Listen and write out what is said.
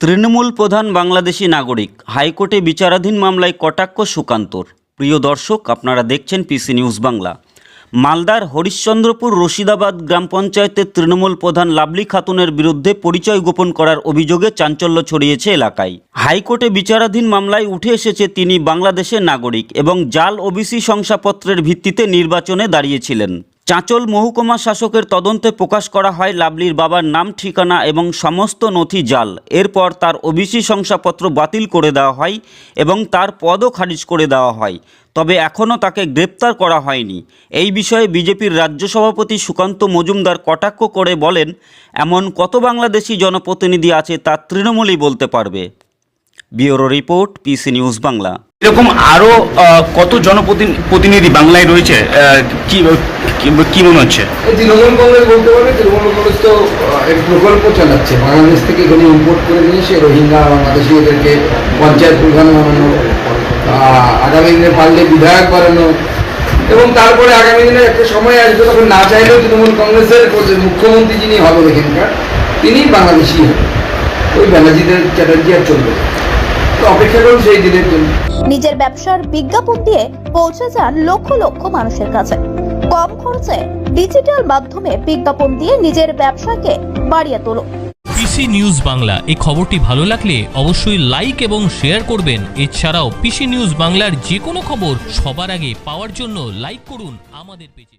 তৃণমূল প্রধান বাংলাদেশি নাগরিক, হাইকোর্টে বিচারাধীন মামলায় কটাক্ষ সুকান্তর। প্রিয় দর্শক, আপনারা দেখছেন পিসি নিউজ বাংলা। মালদার হরিশ্চন্দ্রপুর রশিদাবাদ গ্রাম পঞ্চায়েতের তৃণমূল প্রধান লাভলি খাতুনের বিরুদ্ধে পরিচয় গোপন করার অভিযোগে চাঞ্চল্য ছড়িয়েছে এলাকায়। হাইকোর্টে বিচারাধীন মামলায় উঠে এসেছে তিনি বাংলাদেশের নাগরিক এবং জাল ওবিসি শংসাপত্রের ভিত্তিতে নির্বাচনে দাঁড়িয়েছিলেন। চাঁচল মহকুমা শাসকের তদন্তে প্রকাশ করা হয় লাভলির বাবার নাম ঠিকানা এবং সমস্ত নথি জাল। এরপর তার ওবিসি শংসাপত্র বাতিল করে দেওয়া হয় এবং তার পদও খারিজ করে দেওয়া হয়। তবে এখনও তাকে গ্রেপ্তার করা হয়নি। এই বিষয়ে বিজেপির রাজ্য সভাপতি সুকান্ত মজুমদার কটাক্ষ করে বলেন এমন কত বাংলাদেশি জনপ্রতিনিধি আছে তা তৃণমূলই বলতে পারবে। Bureau report PC news Bangla. এরকম আরও আহ, কত জনপ্রতিনিধি বাংলায় রয়েছে? কি কি- মনে হচ্ছে? তৃণমূল কংগ্রেস বলতে পারবে তৃণমূল কংগ্রেস তো এক প্রকল্প চালাচ্ছে। বাংলাদেশ থেকে এখানে ইম্পোর্ট করে নিয়ে এসে রোহিঙ্গা বাংলাদেশি ওদেরকে পঞ্চায়েত প্রধান বানানো আগামী দিনে পারলে বিধায়ক বানানো। এবং তারপরে আগামী দিনে একটা সময় আসবে তখন না চাইলেও তৃণমূল কংগ্রেসের মুখ্যমন্ত্রী যিনি হবেন এখানকার তিনি বাংলাদেশি হবেন। ওই ব্যানার্জিদের চ্যাটার্জি আর চলবে তো অপেক্ষা করুন সেই দিনের জন্য। নিজের ব্যবসার বিজ্ঞাপন দিয়ে পৌঁছে যান লক্ষ লক্ষ মানুষের কাছে। কম খরচে ডিজিটাল মাধ্যমে বিজ্ঞাপন দিয়ে নিজের ব্যবসাকে বাড়িয়ে তোলো। পিসি নিউজ বাংলা, এই খবরটি ভালো লাগলে অবশ্যই লাইক এবং শেয়ার করবেন। এছাড়াও পিসি নিউজ বাংলার যে কোনো খবর সবার আগে পাওয়ার জন্য লাইক করুন আমাদের পেজে।